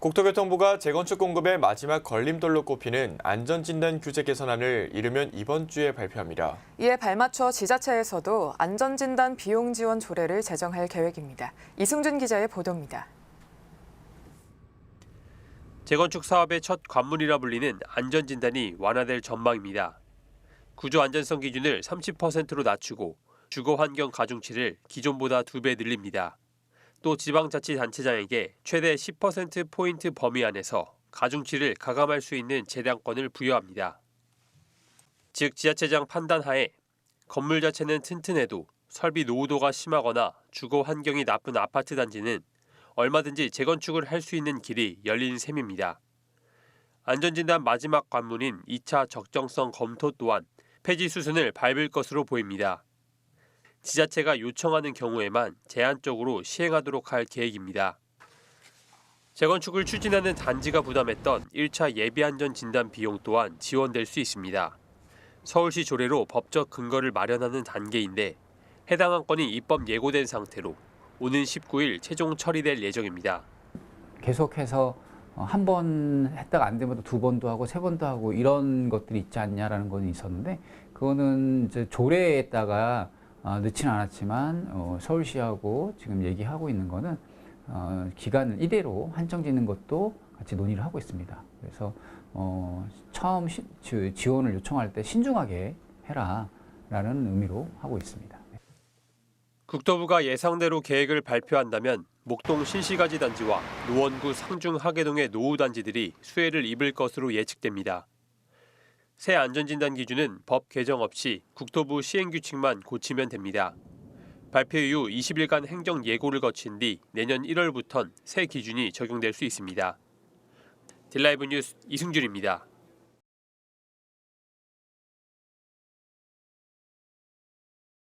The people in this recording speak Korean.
국토교통부가 재건축 공급의 마지막 걸림돌로 꼽히는 안전진단 규제 개선안을 이르면 이번 주에 발표합니다. 이에 발맞춰 지자체에서도 안전진단 비용 지원 조례를 제정할 계획입니다. 이승준 기자의 보도입니다. 재건축 사업의 첫 관문이라 불리는 안전진단이 완화될 전망입니다. 구조 안전성 기준을 30%로 낮추고 주거 환경 가중치를 기존보다 두 배 늘립니다. 또 지방자치단체장에게 최대 10% 포인트 범위 안에서 가중치를 가감할 수 있는 재량권을 부여합니다. 즉 지자체장 판단하에 건물 자체는 튼튼해도 설비 노후도가 심하거나 주거 환경이 나쁜 아파트 단지는 얼마든지 재건축을 할 수 있는 길이 열린 셈입니다. 안전진단 마지막 관문인 2차 적정성 검토 또한 폐지 수순을 밟을 것으로 보입니다. 지자체가 요청하는 경우에만 제한적으로 시행하도록 할 계획입니다. 재건축을 추진하는 단지가 부담했던 1차 예비안전 진단 비용 또한 지원될 수 있습니다. 서울시 조례로 법적 근거를 마련하는 단계인데 해당 안건이 입법 예고된 상태로 오는 19일 최종 처리될 예정입니다. 계속해서 어, 한번 했다가 안 되면 두 번도 하고 세 번도 하고 이런 것들이 있지 않냐라는 건 있었는데 그거는 이제 조례에다가 어, 넣지는 않았지만 어, 서울시하고 지금 얘기하고 있는 거는 어, 기간을 이대로 한정 짓는 것도 같이 논의를 하고 있습니다. 그래서 어, 처음 시, 지- 지원을 요청할 때 신중하게 해라라는 의미로 하고 있습니다. 국토부가 예상대로 계획을 발표한다면 목동 신시가지 단지와 노원구 상중 하계동의 노후 단지들이 수혜를 입을 것으로 예측됩니다. 새 안전진단 기준은 법 개정 없이 국토부 시행규칙만 고치면 됩니다. 발표 이후 20일간 행정 예고를 거친 뒤 내년 1월부턴 새 기준이 적용될 수 있습니다. 딜라이브 뉴스 이승준입니다.